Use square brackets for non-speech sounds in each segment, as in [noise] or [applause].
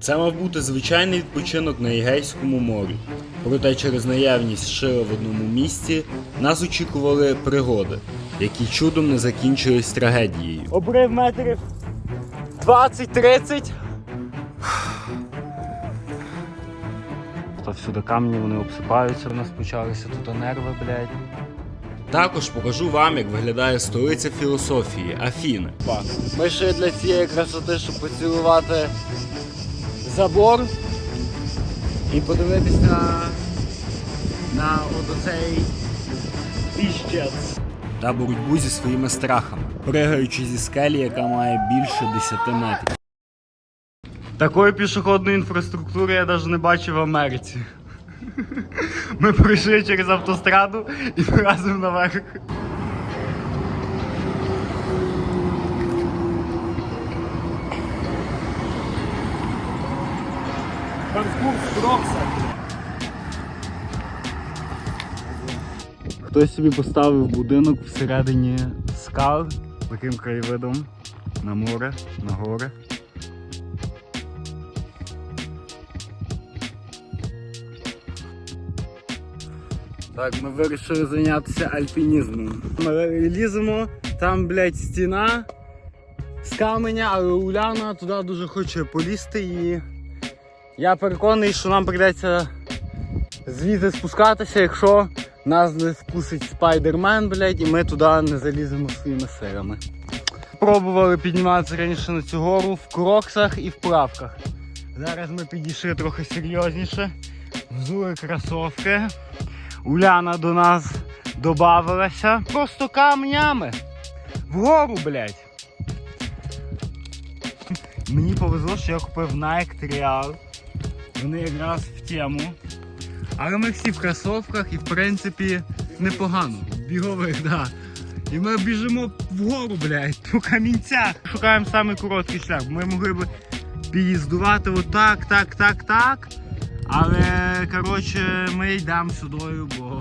Це мав бути звичайний відпочинок на Єгейському морі. Проте через наявність шила в одному місці нас очікували пригоди, які чудом не закінчились трагедією. Обрив метрів 20-30. Та всюди камні вони обсипаються, у нас почалися тут нерви, блядь. Також покажу вам, як виглядає столиця філософії Афіни. Ми йшли для цієї красоти, щоб поцілувати забор і подивитися на, на оцей піщець. та боротьбу зі своїми страхами, пригаючи зі скелі, яка має більше 10 метрів. Такої пішохідної інфраструктури я навіть не бачив в Америці. Ми пройшли через автостраду і разом наверх. Хтось собі поставив будинок всередині скал таким краєвидом на море, на гори. Так, ми вирішили зайнятися альпінізмом. Ми ліземо, там, блядь, стіна з каменя, але Уляна туди дуже хоче полізти і я переконаний, що нам прийдеться звідси спускатися, якщо нас не вкусить спайдермен, блядь, і ми туди не заліземо своїми силами. Пробували підніматися раніше на цю гору в кроксах і в плавках. Зараз ми підійшли трохи серйозніше, взули кросовки. Уляна до нас додавалася просто камнями. Вгору, блядь. Мені повезло, що я купив Nike Trial. Вони якраз в тему. Але ми всі в кросовках і в принципі непогано. Бігових, да. І ми біжимо вгору, блядь, по камінцях. Шукаємо самий короткий шлях. Ми могли б під'їздувати отак, так, так, так. Але коротше ми йдемо сюдою, бо.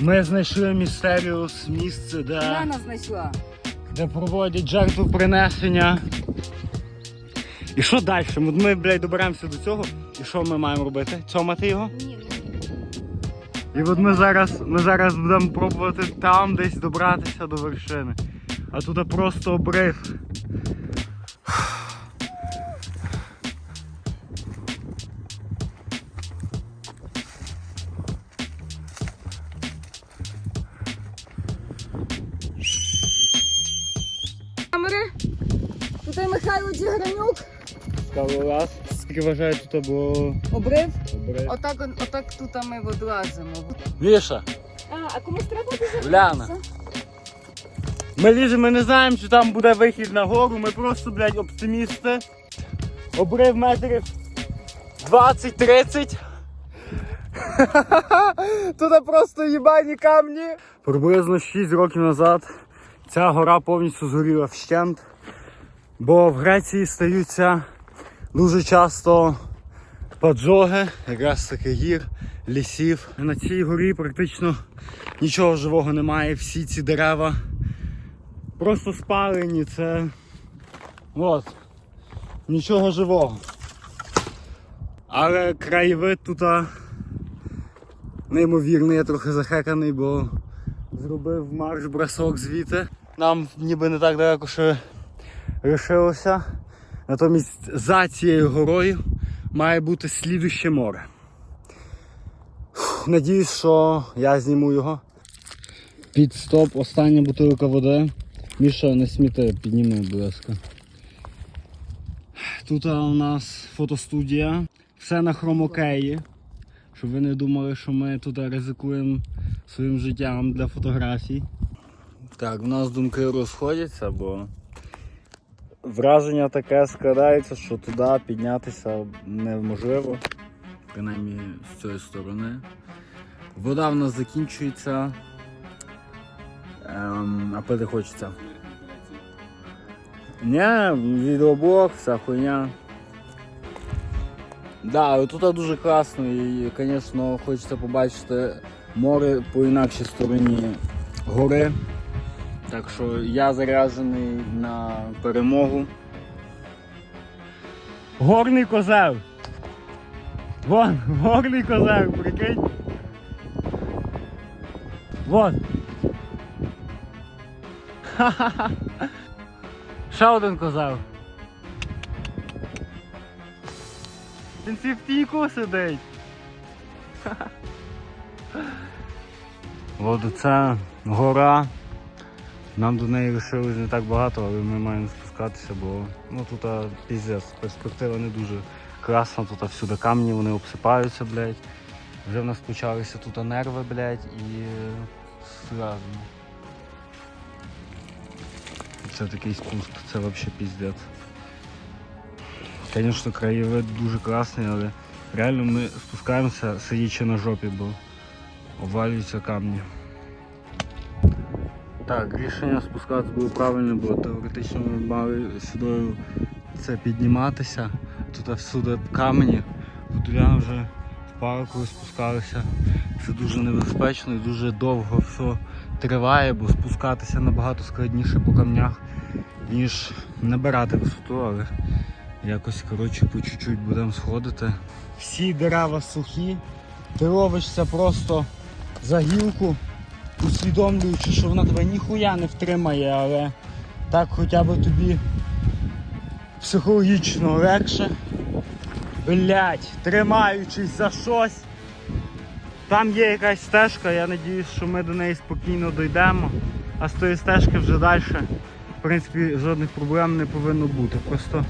Ми знайшли містеріус місце, де, Яна знайшла. Де проводять жертву принесення. І що далі? Ми, блядь, доберемося до цього. І що ми маємо робити? Цьомати його? Ні, І от ми зараз, ми зараз будемо пробувати там десь добратися до вершини. А тут просто обрив. Скалолаз. Скільки вважаю тут або Обрив. обрив. Отак, он- отак тут ми відлазимо. Віша, А, а комусь треба буде Уляна. Ми ліземо, ми не знаємо, чи там буде вихід на гору, ми просто, блядь, оптимісти. Обрив метрів 20-30. [laughs] Тут просто їбані камні. Приблизно 6 років назад ця гора повністю згоріла вщент. Бо в Греції стаються дуже часто поджоги, якраз таки гір, лісів. На цій горі практично нічого живого немає. Всі ці дерева просто спалені. Це от, нічого живого. Але краєвид тут неймовірний, я трохи захеканий, бо зробив марш-бросок звідти. Нам ніби не так далеко ще лишилося. Натомість за цією горою має бути слідуще море. Надіюсь, що я зніму його. Під стоп, остання бутилка води. Міша, не сміти, підніми, будь ласка. Тут у нас фотостудія. Все на хромокеї. Щоб ви не думали, що ми тут ризикуємо своїм життям для фотографій. Так, в нас думки розходяться, бо враження таке складається, що туди піднятися неможливо. Принаймні з цієї сторони. Вода в нас закінчується. Ем, а пити хочеться. Ні, відеоблог, вся хуйня. Да, тут дуже класно і, звісно, хочеться побачити море по інакшій стороні гори. Так що я заряджений на перемогу. Горний козел! Вон, горний козел, прикинь. Вон. Ха-ха-ха. [laughs] Ще один козел. Він в тійку сидить. [laughs] Оце гора. Нам до неї лишилось не так багато, але ми маємо спускатися, бо ну тут а, піздець, перспектива не дуже красна, тут а, всюди камні, вони обсипаються, блядь. Вже в нас почалися тут а, нерви, блядь, і е, сразу. Це такий спуск, це взагалі піздець. Звісно, краєвид дуже класний, але реально ми спускаємося сидячи на жопі, бо обвалюються камні. Так, рішення спускатися було правильне, бо теоретично ми мали сюди це підніматися. Тут всюди камені. Тут я вже в парку спускалися. Це дуже небезпечно і дуже довго все триває, бо спускатися набагато складніше по камнях, ніж набирати висоту, але якось коротше по чуть-чуть будемо сходити. Всі дерева сухі, ти робишся просто за гілку усвідомлюючи, що вона тебе ніхуя не втримає, але так хоча б тобі психологічно легше. Блять, тримаючись за щось. Там є якась стежка, я сподіваюся, що ми до неї спокійно дійдемо, а з тої стежки вже далі. В принципі, жодних проблем не повинно бути. Просто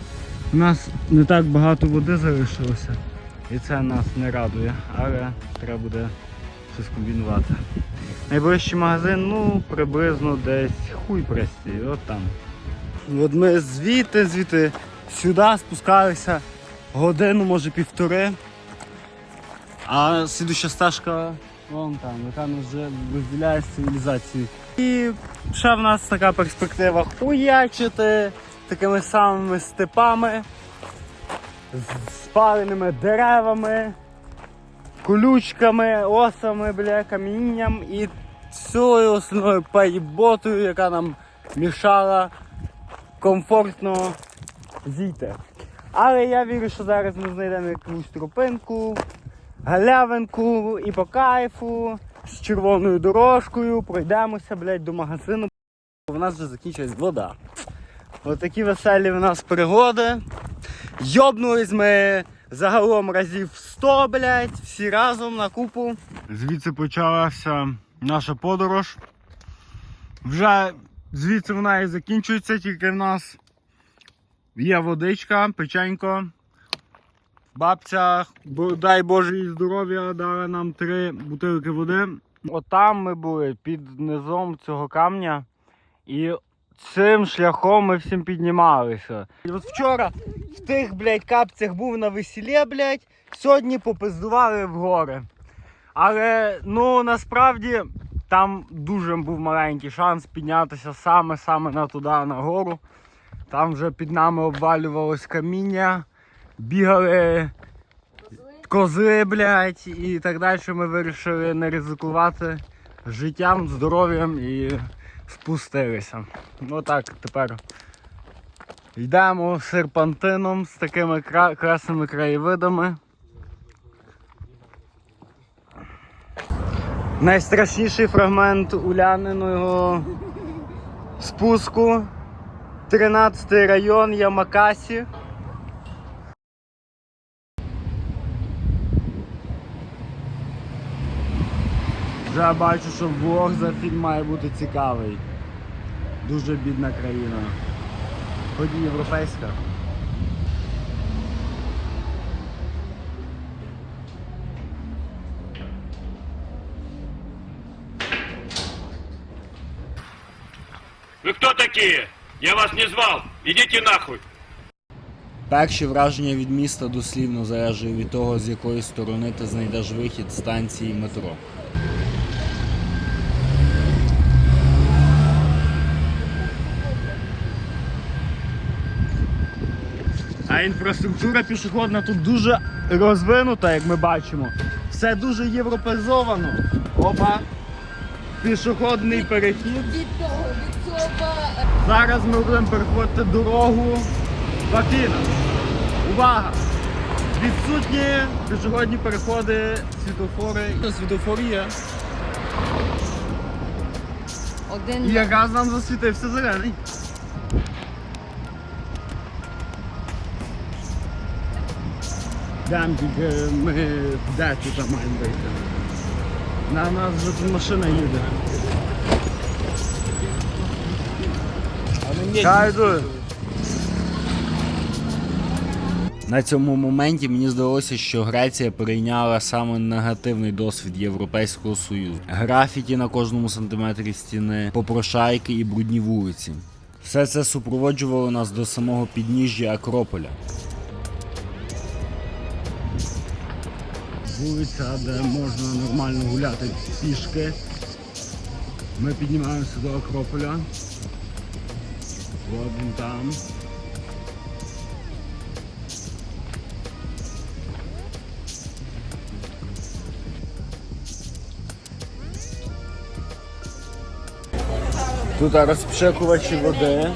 у нас не так багато води залишилося. І це нас не радує, але треба буде щось комбінувати. Найближчий магазин, ну, приблизно десь хуй прості, от там. От ми звідти, звідти сюди спускалися годину, може півтори. А слідуща стежка вон там, яка вже розділяє з цивілізацією. І ще в нас така перспектива хуячити такими самими степами, з спаленими деревами колючками, осами, бля, камінням і всією основною пайботою, яка нам мішала комфортно зійти. Але я вірю, що зараз ми знайдемо якусь тропинку, галявинку і по кайфу з червоною дорожкою пройдемося, блядь, до магазину, бо в нас вже закінчилась вода. Отакі веселі в нас пригоди. Йобнулись ми загалом разів 100, блядь, всі разом на купу. Звідси почалася наша подорож. Вже звідси вона і закінчується, тільки в нас є водичка, печенько. Бабця, дай Боже їй здоров'я, дала нам три бутилки води. Отам ми були під низом цього камня. І цим шляхом ми всім піднімалися. І от вчора в тих, блядь, капцях був на весіллі, блядь, сьогодні попиздували в гори. Але ну насправді там дуже був маленький шанс піднятися саме-саме на туди, на гору. Там вже під нами обвалювалось каміння, бігали кози, блядь, і так далі. Ми вирішили не ризикувати життям, здоров'ям і спустилися. Ну так, тепер йдемо серпантином з такими кра- красними краєвидами. Найстрашніший фрагмент Уляниного спуску. 13 район Ямакасі. Вже бачу, що влог за фільм має бути цікавий. Дуже бідна країна. Хоч і європейська. Вы кто такие? Я вас не звал. Идите нахуй. Перші враження від міста дослівно залежать від того, з якої сторони ти знайдеш вихід станції метро. А інфраструктура пішохідна тут дуже розвинута, як ми бачимо. Все дуже європезовано. Опа. Пішохідний перехід. Від того, від цього Зараз ми будемо переходити дорогу в Афінах. Увага! Відсутні пішохідні переходи, світофори. Світофор є. І Один якраз нам засвітився зелений. Дам тільки ми де тут маємо вийти. На нас вже тут машина їде. Кайду. На цьому моменті мені здалося, що Греція перейняла саме негативний досвід Європейського Союзу. Графіті на кожному сантиметрі стіни, попрошайки і брудні вулиці. Все це супроводжувало нас до самого підніжжя Акрополя. Вулиця, де можна нормально гуляти пішки. Ми піднімаємося до Акрополя. От він там. Тут розпшикувачі води.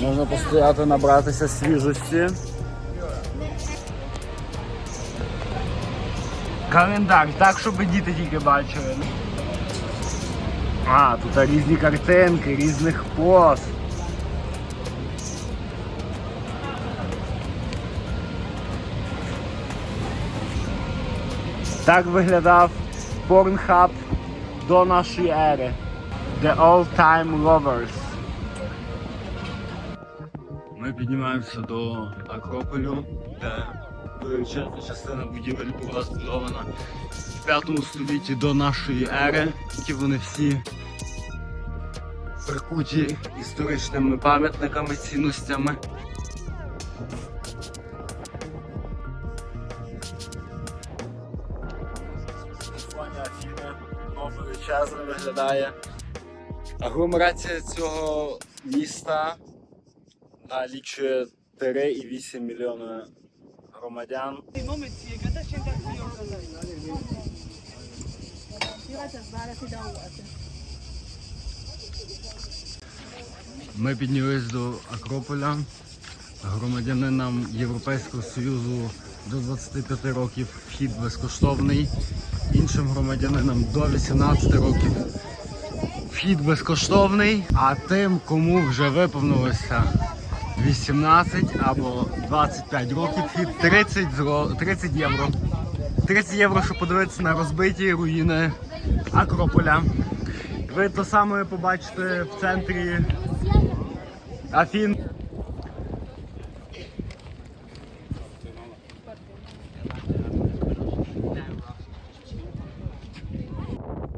Можна постояти, набратися свіжості. Календар, так, щоб діти тільки бачили. А, тут різні картинки, різних поз. Так виглядав Pornhub до нашої ери. The All Time Lovers. Ми піднімаємося до Акрополю, де частина будівель була збудована в 5 столітті до нашої ери. Ті вони всі прикуті історичними пам'ятниками, цінностями. Величезно виглядає. Агломерація цього міста налічує 3,8 мільйона громадян. Ми піднялись до Акрополя. Громадянинам Європейського Союзу до 25 років вхід безкоштовний. Іншим громадянинам до 18 років вхід безкоштовний. А тим, кому вже виповнилося 18 або 25 років, вхід 30, зро- 30 євро. 30 євро, щоб подивитися на розбиті руїни Акрополя. Ви то саме побачите в центрі Афін.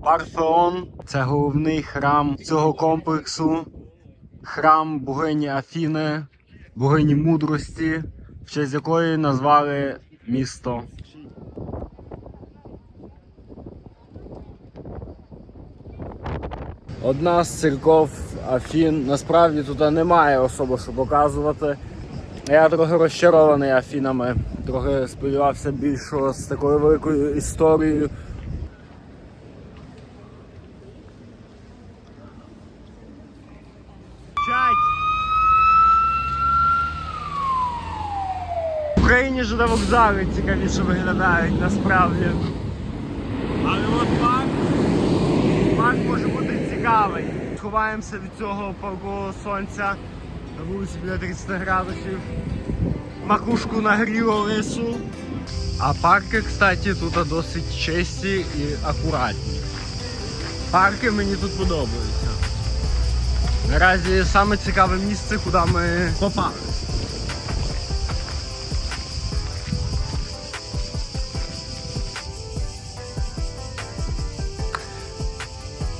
Парфеон це головний храм цього комплексу. Храм богині Афіни, богині мудрості, в честь якої назвали місто. Одна з церков Афін. Насправді тут немає особи, що показувати. Я трохи розчарований Афінами. Трохи сподівався більшого з такою великою історією. На вокзали цікавіше виглядають насправді. Але от парк, парк може бути цікавий. Сховаємося від цього палкого сонця на вулиці біля 30 градусів. Макушку нагріло лису. А парки, кстати, тут досить чисті і акуратні. Парки мені тут подобаються. Наразі саме цікаве місце, куди ми попали.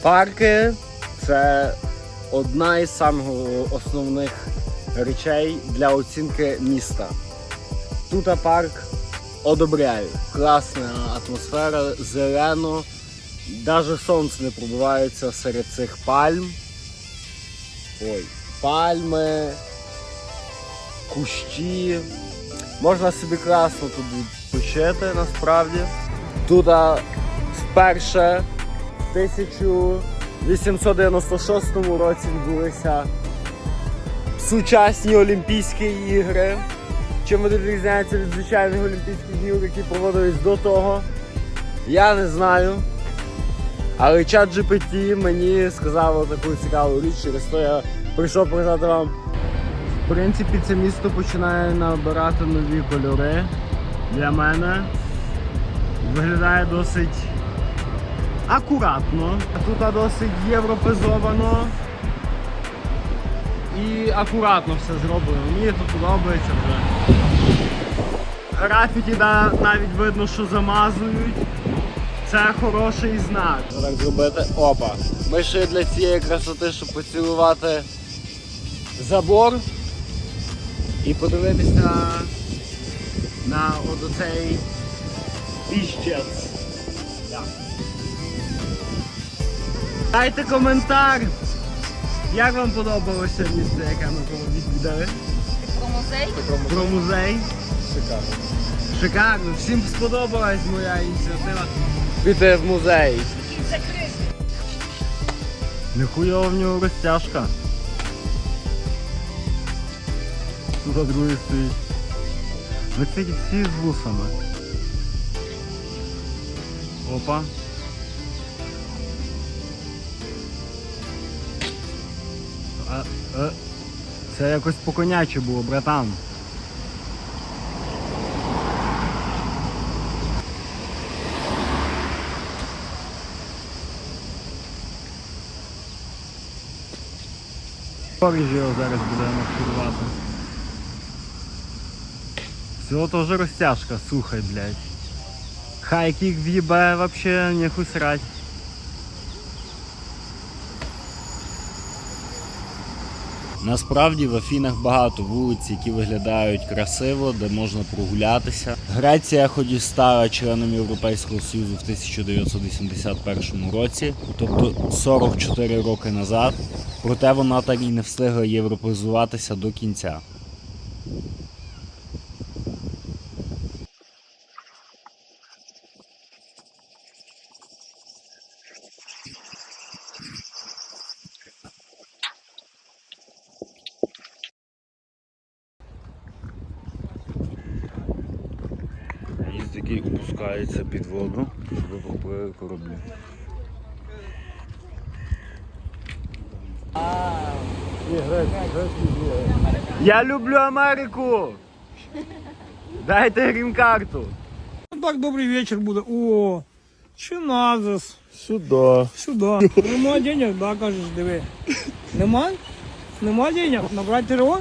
Парки це одна із самих основних речей для оцінки міста. Тут парк одобряю. Класна атмосфера, зелено, навіть сонце не пробивається серед цих пальм. Ой, пальми, кущі. Можна собі класно тут відпочити насправді. Тут вперше в В 896 році відбулися сучасні Олімпійські ігри. Чим вони відрізняються від звичайних Олімпійських ігор, які проводились до того, я не знаю. Але чат GPT мені сказав таку цікаву річ, через то я прийшов показати вам. В принципі, це місто починає набирати нові кольори. Для мене виглядає досить акуратно. Тут досить європезовано і акуратно все зроблено. Мені тут подобається вже. Графіті да, навіть видно, що замазують. Це хороший знак. Так зробити. Опа. Ми ще для цієї красоти, щоб поцілувати забор і подивитися на оцей піщець. Дайте коментар. Як вам подобалося місце, яке ми відвідали? Про музей. Про музей. Шикарно. Шикарно. Всім сподобалась моя ініціатива. Піти в музей. Закрити. Нихуя в нього розтяжка. Тут другий стоїть. Ви всі з вусами. Опа. А, е, це якось по конячі було, братан. Парижі його зараз буде марширувати. Всього теж розтяжка, слухай, блядь. Хай кік в'їбе вообще нехуй срать. Насправді в Афінах багато вулиць, які виглядають красиво, де можна прогулятися. Греція, хоч і стала членом Європейського Союзу в 1981 році, тобто 44 роки назад, проте вона так і не встигла європеїзуватися до кінця. під воду, щоб поплили кораблі. Я люблю Америку! Дайте грін-карту! Так, добрий вечір буде. О, чи назис? Сюди. Сюди. Нема денег, да, кажеш, диви. Нема? Нема денег? Набрати ТРО?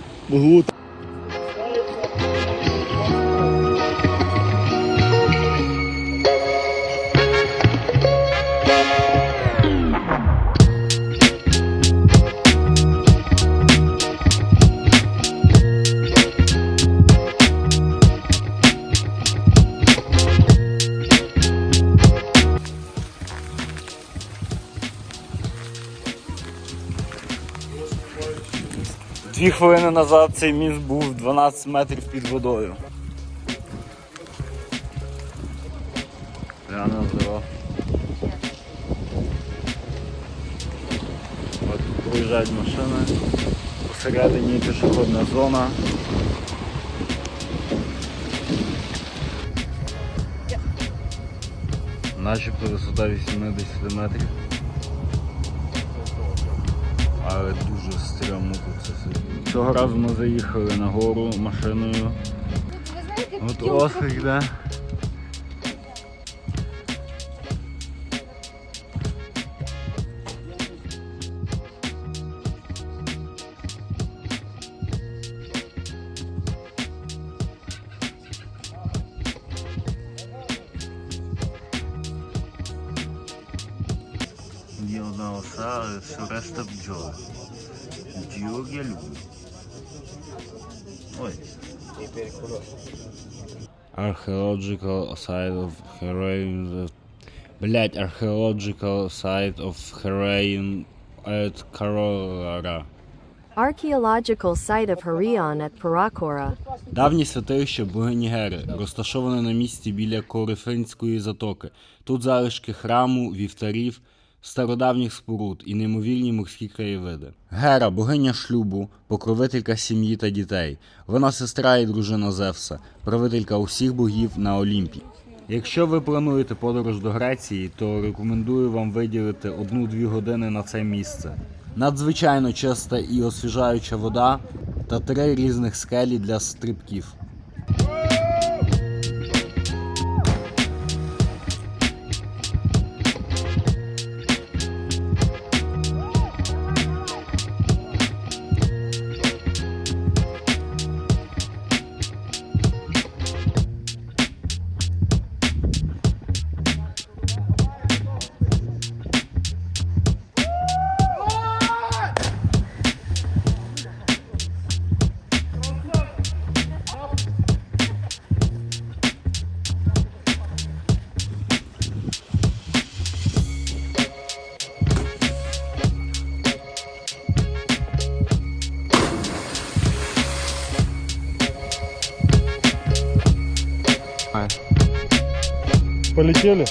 Дві хвилини назад цей міст був 12 метрів під водою. Реально здорово. От проїжджають машини. Посередині пішохідна зона. Начебто висота 80 метрів. Але дуже стрьомно тут це все. Цього разу ми заїхали на гору машиною. От острів, да? Archaeological site of Heraeum. Блять, archaeological site of Heraeum at Carrara. Archaeological site of Harion at Parakora. Давнє святилище богині Гери, розташоване на місці біля Корифинської затоки. Тут залишки храму, вівтарів, стародавніх споруд і неймовірні морські краєвиди. Гера, богиня шлюбу, покровителька сім'ї та дітей. Вона сестра і дружина Зевса, правителька усіх богів на Олімпі. Якщо ви плануєте подорож до Греції, то рекомендую вам виділити одну-дві години на це місце. Надзвичайно чиста і освіжаюча вода та три різних скелі для стрибків. Полетіли?